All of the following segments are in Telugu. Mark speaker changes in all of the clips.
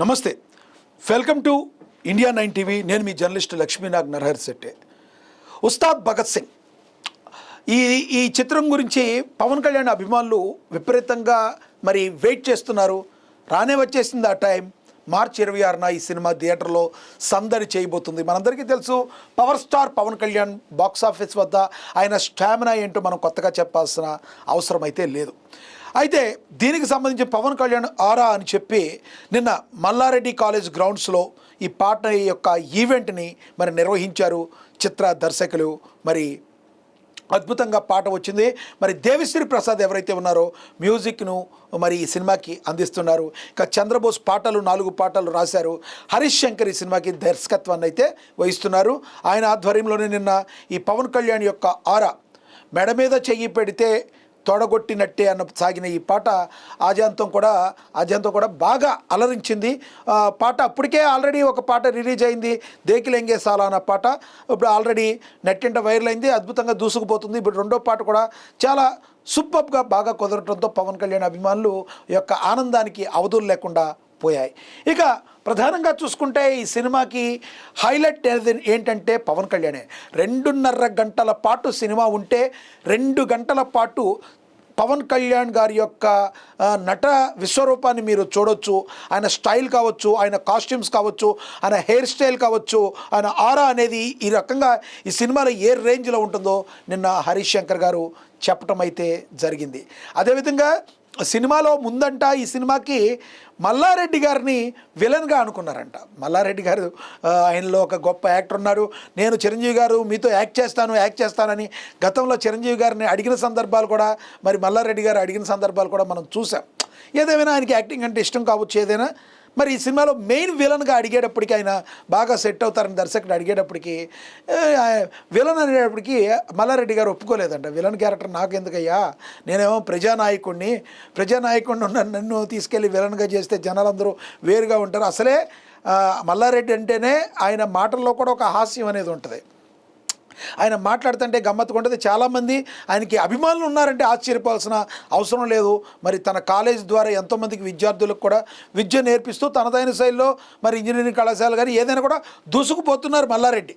Speaker 1: నమస్తే. Welcome to India nine TV. నేను మీ జర్నలిస్ట్ లక్ష్మీనాగ్ నరహర్ శెట్టి. ఉస్తాద్ భగత్ సింగ్. ఈ ఈ చిత్రం గురించి పవన్ కళ్యాణ్ అభిమానులు విపరీతంగా మరి వెయిట్ చేస్తున్నారు. రానే వచ్చేసింది ఆ టైం. మార్చి ఇరవై ఆరున ఈ సినిమా థియేటర్లో సందడి చేయబోతుంది. మనందరికీ తెలుసు power star Pawan Kalyan box office వద్ద ఆయన స్టామినా ఏంటో మనం కొత్తగా చెప్పాల్సిన అవసరం అయితే లేదు. అయితే దీనికి సంబంధించి పవన్ కళ్యాణ్ ఆరా అని చెప్పి నిన్న మల్లారెడ్డి కాలేజ్ గ్రౌండ్స్లో ఈ పాట యొక్క ఈవెంట్ని మరి నిర్వహించారు చిత్ర దర్శకులు. మరి అద్భుతంగా పాట వచ్చింది. మరి దేవిశ్రీ ప్రసాద్ ఎవరైతే ఉన్నారో మ్యూజిక్ను మరి ఈ సినిమాకి అందిస్తున్నారు. ఇక చంద్రబోస్ పాటలు నాలుగు పాటలు రాశారు. హరీష్ శంకర్ ఈ సినిమాకి దర్శకత్వాన్ని అయితే వహిస్తున్నారు. ఆయన ఆధ్వర్యంలోనే నిన్న ఈ పవన్ కళ్యాణ్ యొక్క ఆరా మెడ మీద చెయ్యి పెడితే తొడగొట్టినట్టే అన్న సాగిన ఈ పాట ఆజాంతం కూడా ఆజాంతం కూడా బాగా అలరించింది. పాట అప్పటికే ఆల్రెడీ ఒక పాట రిలీజ్ అయింది. దేకిలెంగే సాలా అన్న పాట. ఇప్పుడు ఆల్రెడీ నెట్టింట వైరల్ అయింది అద్భుతంగా దూసుకుపోతుంది. ఇప్పుడు రెండో పాట కూడా చాలా సూపర్గా బాగా కుదరటంతో పవన్ కళ్యాణ్ అభిమానులు యొక్క ఆనందానికి అవధులు లేకుండా పోయాయి. ఇక ప్రధానంగా చూసుకుంటే ఈ సినిమాకి హైలైట్ ఏంటంటే పవన్ కళ్యాణే. రెండున్నర గంటల పాటు సినిమా ఉంటే రెండు గంటల పాటు పవన్ కళ్యాణ్ గారి యొక్క నట విశ్వరూపాన్ని మీరు చూడొచ్చు. ఆయన స్టైల్ కావచ్చు ఆయన కాస్ట్యూమ్స్ కావచ్చు ఆయన హెయిర్ స్టైల్ కావచ్చు ఆయన ఆరా అనేది ఈ రకంగా ఈ సినిమాలో ఏ రేంజ్లో ఉంటుందో నిన్న హరీష్ శంకర్ గారు చెప్పటం అయితే జరిగింది. అదేవిధంగా సినిమాలో ముందంట ఈ సినిమాకి మల్లారెడ్డి గారిని విలన్గా అనుకున్నారంట. మల్లారెడ్డి గారు ఆయనలో ఒక గొప్ప యాక్టర్ ఉన్నారు. నేను చిరంజీవి గారు మీతో యాక్ట్ చేస్తాను యాక్ట్ చేస్తానని గతంలో చిరంజీవి గారిని అడిగిన సందర్భాలు కూడా మరి మల్లారెడ్డి గారు అడిగిన సందర్భాలు కూడా మనం చూసాం. ఏదేమైనా ఆయనకి యాక్టింగ్ అంటే ఇష్టం కావచ్చు ఏదైనా మరి ఈ సినిమాలో మెయిన్ విలన్గా అడిగేటప్పటికి ఆయన బాగా సెట్ అవుతారని దర్శకుడు అడిగేటప్పటికి విలన్ అనేటప్పటికి మల్లారెడ్డి గారు ఒప్పుకోలేదంట. విలన్ క్యారెక్టర్ నాకు ఎందుకయ్యా నేనేమో ప్రజానాయకుడిని ప్రజానాయకుడిని ఉన్న నన్ను తీసుకెళ్ళి విలన్గా చేస్తే జనాలందరూ వేరుగా ఉంటారు. అసలే మల్లారెడ్డి అంటేనే ఆయన మాటల్లో కూడా ఒక హాస్యం అనేది ఉంటుంది. ఆయన మాట్లాడుతుంటే గమ్మత్తుగా ఉంటుంది చాలామంది ఆయనకి అభిమానులు ఉన్నారంటే ఆశ్చర్యపోవాల్సిన అవసరం లేదు. మరి తన కాలేజ్ ద్వారా ఎంతోమందికి విద్యార్థులకు కూడా విద్య నేర్పిస్తూ తనదైన శైలిలో మరి ఇంజనీరింగ్ కళాశాల కానీ ఏదైనా కూడా దూసుకుపోతున్నారు మల్లారెడ్డి.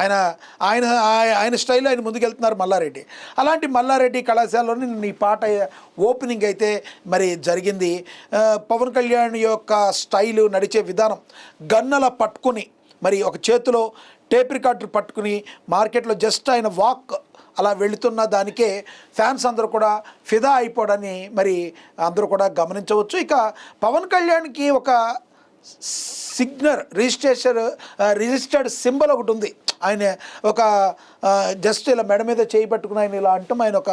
Speaker 1: ఆయన ఆయన ఆయన స్టైల్లో ఆయన ముందుకెళ్తున్నారు మల్లారెడ్డి. అలాంటి మల్లారెడ్డి కళాశాలలోనే నిన్న ఈ పాట ఓపెనింగ్ అయితే మరి జరిగింది. పవన్ కళ్యాణ్ యొక్క స్టైలు నడిచే విధానం గన్నల పట్టుకుని మరి ఒక చేతిలో టేప్ రికార్డర్ పట్టుకుని మార్కెట్లో జస్ట్ ఆయన వాక్ అలా వెళుతున్న దానికే ఫ్యాన్స్ అందరూ కూడా ఫిదా అయిపోవడని మరి అందరూ కూడా గమనించవచ్చు. ఇక పవన్ కళ్యాణ్కి ఒక సిగ్నర్ రిజిస్ట్రేషన్ రిజిస్టర్డ్ సింబల్ ఒకటి ఉంది. ఆయన ఒక జస్ట్ ఇలా మెడ మీద చేయి పట్టుకుని ఆయన ఇలా అంటాం. ఆయన ఒక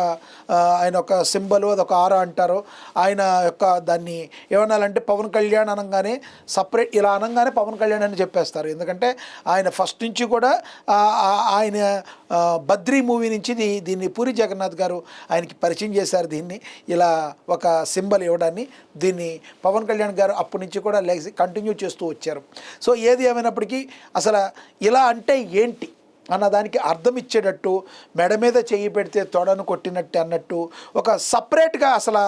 Speaker 1: ఆయన ఒక సింబల్ అది ఒక ఆరా అంటారు. ఆయన యొక్క దాన్ని ఏమనాలంటే పవన్ కళ్యాణ్ అనగానే సపరేట్ ఇలా అనగానే పవన్ కళ్యాణ్ అని చెప్పేస్తారు. ఎందుకంటే ఆయన ఫస్ట్ నుంచి కూడా ఆయన బద్రీ మూవీ నుంచి దీన్ని పూరి జగన్నాథ్ గారు ఆయనకి పరిచయం చేశారు దీన్ని. ఇలా ఒక సింబల్ ఇవ్వడాన్ని దీన్ని పవన్ కళ్యాణ్ గారు అప్పటి నుంచి కూడా లెగ్స్ కంటిన్యూ చేస్తూ వచ్చారు. సో ఏది ఏమైనప్పటికీ అసలు ఇలా అంటే ఏంటి? అన్నదానికి అర్థం ఇచ్చేటట్టు మెడ మీద చెయ్యి పెడితే తొడను కొట్టినట్టు అన్నట్టు ఒక సపరేట్గా అసలు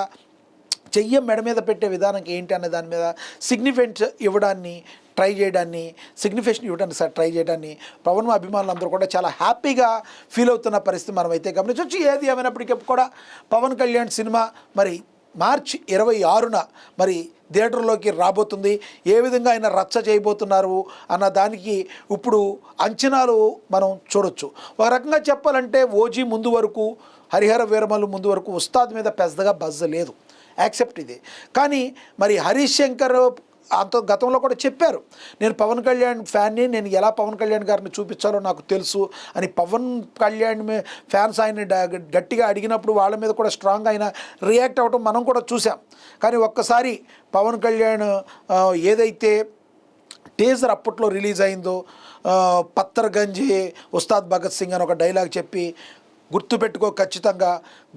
Speaker 1: చెయ్యి మెడ మీద పెట్టే విధానం ఏంటి అనే దాని మీద సిగ్నిఫికెంట్ ఇవ్వడాన్ని ట్రై చేయడాన్ని సిగ్నిఫికేషన్ ఇవ్వడానికి సార్ ట్రై చేయడాన్ని పవన్ అభిమానులందరూ కూడా చాలా హ్యాపీగా ఫీల్ అవుతున్న పరిస్థితి మనం అయితే గమనించవచ్చు ఏది ఏమైనప్పటికీ కూడా పవన్ కళ్యాణ్ సినిమా మరి మార్చి ఇరవై ఆరున మరి థియేటర్లోకి రాబోతుంది. ఏ విధంగా ఆయన రచ్చ చేయబోతున్నారు అన్న దానికి ఇప్పుడు అంచనాలు మనం చూడొచ్చు. ఒక రకంగా చెప్పాలంటే ఓజీ ముందు వరకు హరిహర వీరమలు ముందు వరకు ఉస్తాద్ మీద పెద్దగా బజ్జ లేదు. యాక్సెప్ట్ ఇది. కానీ మరి హరీష్ శంకర్ అంత గతంలో కూడా చెప్పారు. నేను పవన్ కళ్యాణ్ ఫ్యాన్ని నేను ఎలా పవన్ కళ్యాణ్ గారిని చూపించాలో నాకు తెలుసు అని పవన్ కళ్యాణ్ ఫ్యాన్స్ ఆయన గట్టిగా అడిగినప్పుడు వాళ్ళ మీద కూడా స్ట్రాంగ్ ఆయన రియాక్ట్ అవ్వటం మనం కూడా చూసాం కానీ ఒక్కసారి పవన్ కళ్యాణ్ ఏదైతే టేజర్ అప్పట్లో రిలీజ్ అయిందో పత్తర్ గంజి ఉస్తాద్ భగత్ సింగ్ అని ఒక డైలాగ్ చెప్పి గుర్తుపెట్టుకో ఖచ్చితంగా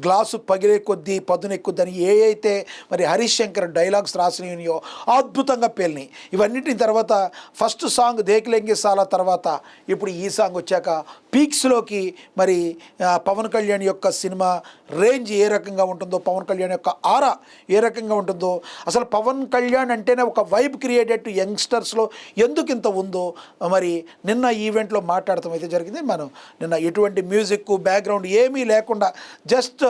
Speaker 1: గ్లాసు పగిలే కొద్దీ పదును ఎక్కుద్దని ఏ అయితే మరి హరిశంకర్ డైలాగ్స్ రాసినయో అద్భుతంగా పేలినాయి. ఇవన్నిటి తర్వాత ఫస్ట్ సాంగ్ దేకిలెంగి సాల తర్వాత ఇప్పుడు ఈ సాంగ్ వచ్చాక పీక్స్లోకి మరి పవన్ కళ్యాణ్ యొక్క సినిమా రేంజ్ ఏ రకంగా ఉంటుందో పవన్ కళ్యాణ్ యొక్క ఆరా ఏ రకంగా ఉంటుందో అసలు పవన్ కళ్యాణ్ అంటేనే ఒక వైబ్ క్రియేటెడ్ యంగ్స్టర్స్లో ఎందుకు ఇంత ఉందో మరి నిన్న ఈవెంట్లో మాట్లాడటం అయితే జరిగింది. మనం నిన్న ఎటువంటి మ్యూజిక్ బ్యాక్గ్రౌండ్ ఏమీ లేకుండా జస్ట్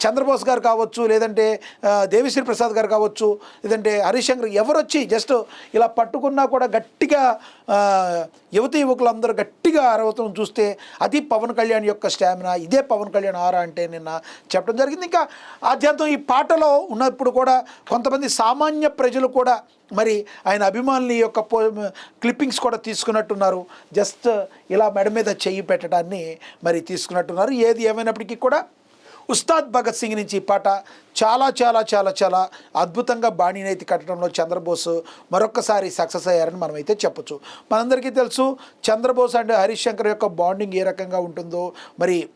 Speaker 1: చంద్రబోస్ గారు కావచ్చు లేదంటే దేవిశ్రీ ప్రసాద్ గారు కావచ్చు లేదంటే హరిశంకర్ ఎవరు వచ్చి జస్ట్ ఇలా పట్టుకున్నా కూడా గట్టిగా ఆ, యువతి యువకులందరూ గట్టిగా అరవతం చూస్తే అది పవన్ కళ్యాణ్ యొక్క స్టామినా ఇదే పవన్ కళ్యాణ్ ఆరా అంటే నిన్న చెప్పడం జరిగింది. ఇంకా ఆధ్యాత్మం ఈ పాటలో ఉన్నప్పుడు కూడా కొంతమంది సామాన్య ప్రజలు కూడా మరి ఆయన అభిమానుల యొక్క పో క్లిప్పింగ్స్ కూడా తీసుకున్నట్టున్నారు. జస్ట్ ఇలా మెడ మీద చెయ్యి పెట్టడాన్ని మరి తీసుకున్నట్టున్నారు. ఏది ఏమైనప్పటికీ కూడా ఉస్తాద్ భగత్ సింగ్ నుంచి ఈ పాట చాలా చాలా చాలా చాలా అద్భుతంగా బాణీనైతి కట్టడంలో చంద్రబోస్ మరొక్కసారి సక్సెస్ అయ్యారని మనమైతే చెప్పచ్చు. చెప్పొచ్చు మనందరికీ తెలుసు చంద్రబోస్ అండ్ హరీష్ శంకర్ యొక్క బాండింగ్ ఏ రకంగా ఉంటుందో. మరి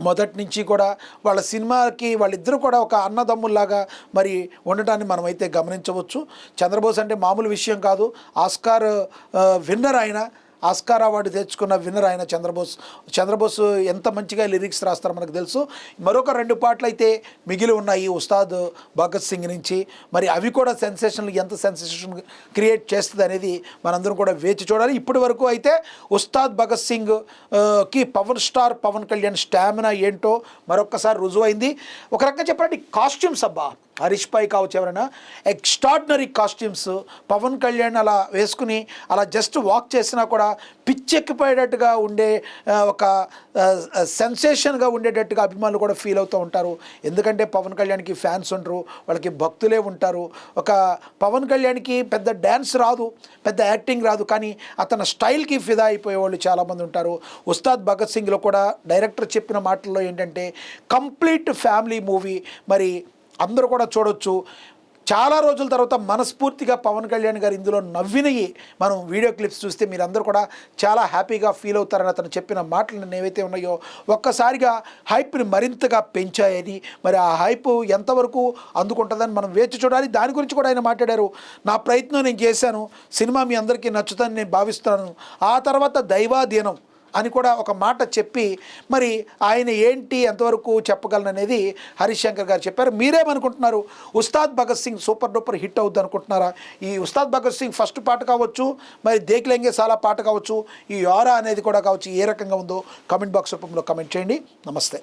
Speaker 1: మొదటి నుంచి కూడా వాళ్ళ సినిమాకి వాళ్ళిద్దరూ కూడా ఒక అన్నదమ్ముల్లాగా మరి ఉండటాన్ని మనమైతే గమనించవచ్చు. చంద్రబోస్ అంటే మామూలు విషయం కాదు. ఆస్కార్ విన్నర్ ఆయన. ఆస్కార్ అవార్డు తెచ్చుకున్న విన్నర్ ఆయన చంద్రబోస్. చంద్రబోస్ ఎంత మంచిగా లిరిక్స్ రాస్తారో మనకు తెలుసు. మరొక రెండు పాటలు అయితే మిగిలి ఉన్నాయి ఉస్తాద్ భగత్ సింగ్ నుంచి. మరి అవి కూడా సెన్సేషన్ ఎంత సెన్సేషన్ క్రియేట్ చేస్తుంది అనేది మనందరం కూడా వేచి చూడాలి. ఇప్పటి వరకు అయితే Ustaad Bhagat సింగ్కి power star Pawan Kalyan stamina ఏంటో మరొక్కసారి రుజువైంది. ఒక రకంగా చెప్పాలంటే కాస్ట్యూమ్స్ అబ్బా! హరీష్ పై కావచ్చు ఎవరైనా. ఎక్స్ట్రాడినరీ కాస్ట్యూమ్స్ పవన్ కళ్యాణ్ అలా వేసుకుని అలా జస్ట్ వాక్ చేసినా కూడా పిచ్చెక్కిపోయేటట్టుగా ఉండే ఒక సెన్సేషన్గా ఉండేటట్టుగా అభిమానులు కూడా ఫీల్ అవుతూ ఉంటారు. ఎందుకంటే పవన్ కళ్యాణ్కి ఫ్యాన్స్ ఉండరు వాళ్ళకి భక్తులే ఉంటారు. ఒక పవన్ కళ్యాణ్కి పెద్ద డ్యాన్స్ రాదు పెద్ద యాక్టింగ్ రాదు కానీ అతని స్టైల్కి ఫిదా అయిపోయే వాళ్ళు చాలామంది ఉంటారు. ఉస్తాద్ భగత్ సింగ్లో కూడా డైరెక్టర్ చెప్పిన మాటల్లో ఏంటంటే కంప్లీట్ ఫ్యామిలీ మూవీ. మరి అందరూ కూడా చూడొచ్చు. చాలా రోజుల తర్వాత మనస్ఫూర్తిగా పవన్ కళ్యాణ్ గారు ఇందులో నవ్వినవి మనం వీడియో క్లిప్స్ చూస్తే మీరందరూ కూడా చాలా హ్యాపీగా ఫీల్ అవుతారని అతను చెప్పిన మాటలు ఏవైతే ఉన్నాయో ఒక్కసారిగా హైప్ని మరింతగా పెంచాయని మరి ఆ హైప్ ఎంతవరకు అందుకుంటుందని మనం వేచి చూడాలి. దాని గురించి కూడా ఆయన మాట్లాడారు. నా ప్రయత్నం నేను చేశాను. సినిమా మీ అందరికీ నచ్చుతుందని నేను భావిస్తున్నాను. ఆ తర్వాత దైవాధీనం. అని కూడా ఒక మాట చెప్పి మరి ఆయన ఏంటి ఎంతవరకు చెప్పగలననేది అనేది హరిశంకర్ గారు చెప్పారు. మీరేమనుకుంటున్నారు? Ustaad Bhagat Singh super duper hit అవుద్ది అనుకుంటున్నారా? ఈ ఉస్తాద్ భగత్ సింగ్ ఫస్ట్ పాట కావచ్చు మరి దేక్లెంగే సాలా పాట కావచ్చు ఈ యోరా అనేది కూడా కావచ్చు ఏ రకంగా ఉందో కమెంట్ బాక్స్ రూపంలో కమెంట్ చేయండి. నమస్తే.